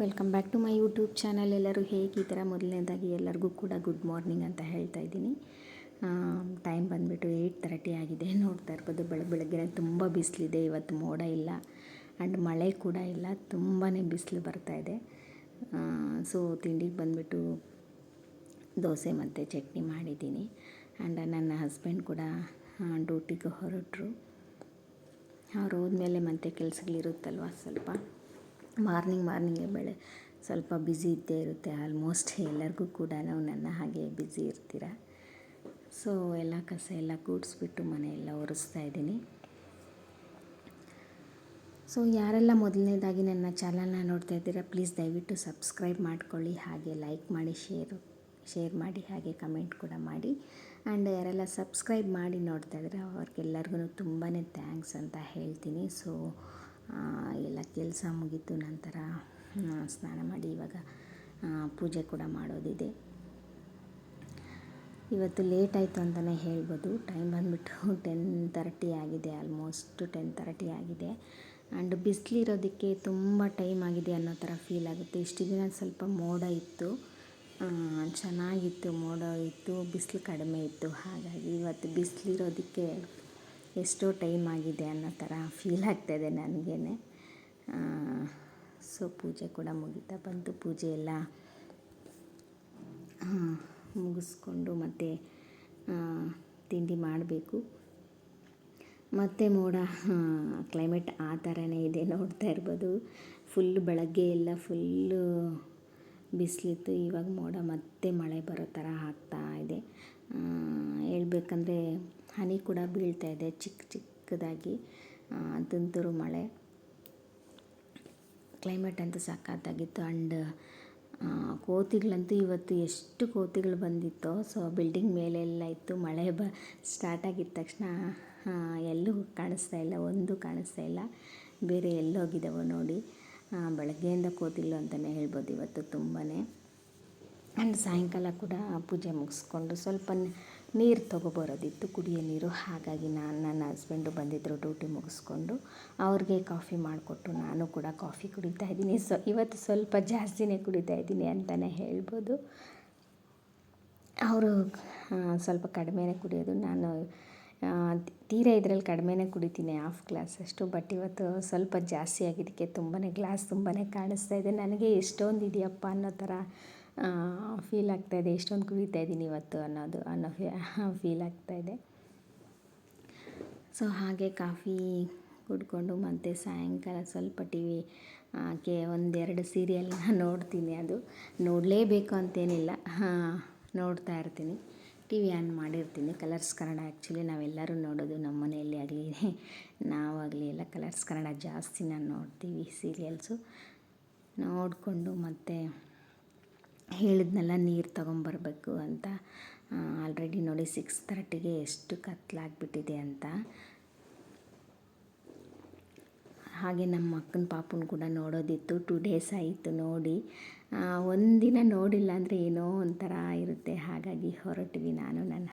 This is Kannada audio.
Welcome back to my YouTube channel ಎಲ್ಲರೂ ಹೇಗೆ ಈ ಥರ ಮೊದಲನೇದಾಗಿ ಎಲ್ಲರಿಗೂ ಕೂಡ ಗುಡ್ ಮಾರ್ನಿಂಗ್ ಅಂತ ಹೇಳ್ತಾ ಇದ್ದೀನಿ. ಟೈಮ್ ಬಂದುಬಿಟ್ಟು ಏಯ್ಟ್ ತರ್ಟಿ ಆಗಿದೆ. ನೋಡ್ತಾ ಇರ್ಬೋದು ಬೆಳಗ್ಗೆ ಬೆಳಗ್ಗೆ ತುಂಬ ಬಿಸಿಲಿದೆ. ಇವತ್ತು ಮೋಡ ಇಲ್ಲ ಆ್ಯಂಡ್ ಮಳೆ ಕೂಡ ಇಲ್ಲ. ತುಂಬಾ ಬಿಸಿಲು ಬರ್ತಾಯಿದೆ ಸೊ ತಿಂಡಿಗೆ ಬಂದುಬಿಟ್ಟು ದೋಸೆ ಮತ್ತು ಚಟ್ನಿ ಮಾಡಿದ್ದೀನಿ. ಆ್ಯಂಡ್ ನನ್ನ ಹಸ್ಬೆಂಡ್ ಕೂಡ ಡ್ಯೂಟಿಗೆ ಹೊರಟರು. ಅವ್ರು ಹೋದ್ಮೇಲೆ ಮತ್ತೆ ಕೆಲಸಗಳಿರುತ್ತಲ್ವ ಸ್ವಲ್ಪ. ಮಾರ್ನಿಂಗ್ ಮಾರ್ನಿಂಗೇ ಬೆಳೆ ಸ್ವಲ್ಪ ಬ್ಯುಸಿ ಇದ್ದೇ ಇರುತ್ತೆ. ಆಲ್ಮೋಸ್ಟ್ ಎಲ್ಲರಿಗೂ ಕೂಡ ನಾವು ನನ್ನ ಹಾಗೆ ಬ್ಯುಸಿ ಇರ್ತೀರ? ಸೊ ಎಲ್ಲ ಕಸ ಎಲ್ಲ ಕೂಡಿಸ್ಬಿಟ್ಟು ಮನೆಯೆಲ್ಲ ಒರೆಸ್ತಾ ಇದ್ದೀನಿ. ಸೊ ಯಾರೆಲ್ಲ ಮೊದಲನೇದಾಗಿ ನನ್ನ ಚಾನಲ್ನ ನೋಡ್ತಾ ಇದ್ದೀರಾ ಪ್ಲೀಸ್ ದಯವಿಟ್ಟು ಸಬ್ಸ್ಕ್ರೈಬ್ ಮಾಡ್ಕೊಳ್ಳಿ. ಹಾಗೆ ಲೈಕ್ ಮಾಡಿ ಶೇರು ಶೇರ್ ಮಾಡಿ, ಹಾಗೆ ಕಮೆಂಟ್ ಕೂಡ ಮಾಡಿ. ಆ್ಯಂಡ್ ಯಾರೆಲ್ಲ ಸಬ್ಸ್ಕ್ರೈಬ್ ಮಾಡಿ ನೋಡ್ತಾ ಇದ್ದೀರಾ, ಅವ್ರಿಗೆಲ್ಲರಿಗೂ ತುಂಬಾ ಥ್ಯಾಂಕ್ಸ್ ಅಂತ ಹೇಳ್ತೀನಿ. ಸೊ ಎಲ್ಲ ಕೆಲಸ ಮುಗೀತು ನಂತರ ಸ್ನಾನ ಮಾಡಿ ಇವಾಗ ಪೂಜೆ ಕೂಡ ಮಾಡೋದಿದೆ. ಇವತ್ತು ಲೇಟ್ ಆಯಿತು ಅಂತಲೇ ಹೇಳ್ಬೋದು. ಟೈಮ್ ಬಂದುಬಿಟ್ಟು ಟೆನ್ ತರ್ಟಿ ಆಗಿದೆ ಆಲ್ಮೋಸ್ಟ್ ಟೆನ್ ತರ್ಟಿ ಆಗಿದೆ. ಆ್ಯಂಡ್ ಬಿಸಿಲಿರೋದಕ್ಕೆ ತುಂಬ ಟೈಮ್ ಆಗಿದೆ ಅನ್ನೋ ಥರ ಫೀಲ್ ಆಗುತ್ತೆ. ಇಷ್ಟು ದಿನ ಸ್ವಲ್ಪ ಮೋಡ ಇತ್ತು. ಚೆನ್ನಾಗಿತ್ತು ಮೋಡ ಇತ್ತು, ಬಿಸಿಲು ಕಡಿಮೆ ಇತ್ತು. ಹಾಗಾಗಿ ಇವತ್ತು ಬಿಸಿಲಿರೋದಕ್ಕೆ ಎಷ್ಟೋ ಟೈಮ್ ಆಗಿದೆ ಅನ್ನೋ ಥರ ಫೀಲ್ ಆಗ್ತಾಯಿದೆ ನನಗೇ ಸೊ ಪೂಜೆ ಕೂಡ ಮುಗಿತಾ ಬಂತು. ಪೂಜೆ ಎಲ್ಲ ಮುಗಿಸ್ಕೊಂಡು ಮತ್ತು ತಿಂಡಿ ಮಾಡಬೇಕು. ಮತ್ತು ಮೋಡ ಕ್ಲೈಮೇಟ್ ಆ ಥರನೇ ಇದೆ ನೋಡ್ತಾ ಇರ್ಬೋದು. ಫುಲ್ ಬೆಳಗ್ಗೆ ಎಲ್ಲ ಫುಲ್ಲು ಬಿಸಿಲಿತ್ತು. ಇವಾಗ ಮೋಡ ಮತ್ತೆ ಮಳೆ ಬರೋ ಥರ ಆಗ್ತಾ ಇದೆ. ಹೇಳ್ಬೇಕಂದ್ರೆ ಹನಿ ಕೂಡ ಬೀಳ್ತಾ ಇದೆ ಚಿಕ್ಕ ಚಿಕ್ಕದಾಗಿ ತುಂತುರು ಮಳೆ. ಕ್ಲೈಮೇಟ್ ಅಂತೂ ಸಖತ್ತಾಗಿತ್ತು ಆ್ಯಂಡ್ ಕೋತಿಗಳಂತೂ ಇವತ್ತು ಎಷ್ಟು ಕೋತಿಗಳು ಬಂದಿತ್ತೋ ಸೊ ಬಿಲ್ಡಿಂಗ್ ಮೇಲೆಲ್ಲ ಇತ್ತು, ಮಳೆ ಬ ಸ್ಟಾರ್ಟ್ ಆಗಿದ ತಕ್ಷಣ ಎಲ್ಲೂ ಕಾಣಿಸ್ತಾ ಇಲ್ಲ, ಒಂದು ಕಾಣಿಸ್ತಾ ಇಲ್ಲ, ಬೇರೆ ಎಲ್ಲೋಗಿದ್ದಾವೋ ನೋಡಿ. ಬೆಳಗ್ಗೆಯಿಂದ ಕೋತಿಗಳು ಅಂತಲೇ ಹೇಳ್ಬೋದು ಇವತ್ತು ತುಂಬಾ ಆ್ಯಂಡ್ ಸಾಯಂಕಾಲ ಕೂಡ ಪೂಜೆ ಮುಗಿಸ್ಕೊಂಡು ಸ್ವಲ್ಪ ನೀರು ತೊಗೊಬರೋದಿತ್ತು, ಕುಡಿಯೋ ನೀರು. ಹಾಗಾಗಿ ನಾನು, ನನ್ನ ಹಸ್ಬೆಂಡು ಬಂದಿದ್ದರು ಡ್ಯೂಟಿ ಮುಗಿಸ್ಕೊಂಡು ಅವ್ರಿಗೆ ಕಾಫಿ ಮಾಡಿಕೊಟ್ಟು ನಾನು ಕೂಡ ಕಾಫಿ ಕುಡಿತಾ ಇದ್ದೀನಿ. ಸೊ, ಇವತ್ತು ಸ್ವಲ್ಪ ಜಾಸ್ತಿನೇ ಕುಡಿತಾ ಇದ್ದೀನಿ ಅಂತಲೇ ಹೇಳ್ಬೋದು. ಅವರು ಸ್ವಲ್ಪ ಕಡಿಮೆನೇ ಕುಡಿಯೋದು. ನಾನು ತೀರಾ ಇದರಲ್ಲಿ ಕಡಿಮೆನೇ ಕುಡಿತೀನಿ ಹಾಫ್ ಗ್ಲಾಸ್ ಅಷ್ಟು ಬಟ್ ಇವತ್ತು ಸ್ವಲ್ಪ ಜಾಸ್ತಿ ಆಗಿದ್ದಕ್ಕೆ ತುಂಬಾ ಗ್ಲಾಸ್ ತುಂಬಾ ಕಾಣಿಸ್ತಾ ಇದೆ. ನನಗೆ ಎಷ್ಟೊಂದು ಇದೆಯಪ್ಪ ಅನ್ನೋ ಥರ ಫೀಲ್ ಆಗ್ತಾಯಿದೆ ಎಷ್ಟೊಂದು ಕುಡಿತಾ ಇದ್ದೀನಿ ಇವತ್ತು ಅನ್ನೋದು, ಅನ್ನೋ ಫೀಲ್ ಆಗ್ತಾಯಿದೆ ಸೊ ಹಾಗೆ ಕಾಫಿ ಕುಡ್ಕೊಂಡು ಮತ್ತು ಸಾಯಂಕಾಲ ಸ್ವಲ್ಪ ಟಿ ವಿ ಕೆ, ಒಂದೆರಡು ಸೀರಿಯಲ್ ನೋಡ್ತೀನಿ ಅದು. ನೋಡಲೇಬೇಕು ಅಂತೇನಿಲ್ಲ. ನೋಡ್ತಾ ಇರ್ತೀನಿ. ಟಿ ವಿ ಆನ್ ಮಾಡಿರ್ತೀನಿ. ಕಲರ್ಸ್ ಕನ್ನಡ ಆ್ಯಕ್ಚುಲಿ ನಾವೆಲ್ಲರೂ ನೋಡೋದು ನಮ್ಮ ಮನೆಯಲ್ಲಿ ಆಗಲಿ ನಾವಾಗಲಿ ಎಲ್ಲ ಕಲರ್ಸ್ ಕನ್ನಡ ಜಾಸ್ತಿ ನಾನು ನೋಡ್ತೀವಿ ಸೀರಿಯಲ್ಸು ನೋಡಿಕೊಂಡು ಮತ್ತು ಹೇಳಿದ್ನೆಲ್ಲ, ನೀರು ತೊಗೊಂಬರ್ಬೇಕು ಅಂತ. ಆಲ್ರೆಡಿ ನೋಡಿ ಸಿಕ್ಸ್ ತರ್ಟಿಗೆ ಎಷ್ಟು ಕತ್ಲಾಗ್ಬಿಟ್ಟಿದೆ ಅಂತ. ಹಾಗೆ ನಮ್ಮ ಅಕ್ಕನ ಪಾಪನ ಕೂಡ ನೋಡೋದಿತ್ತು. ಟೂ ಡೇಸ್ ಆಯಿತು ನೋಡಿ. ಒಂದಿನ ನೋಡಿಲ್ಲ ಅಂದರೆ ಏನೋ ಒಂಥರ ಇರುತ್ತೆ. ಹಾಗಾಗಿ ಹೊರಟ್ವಿ ನಾನು ನನ್ನ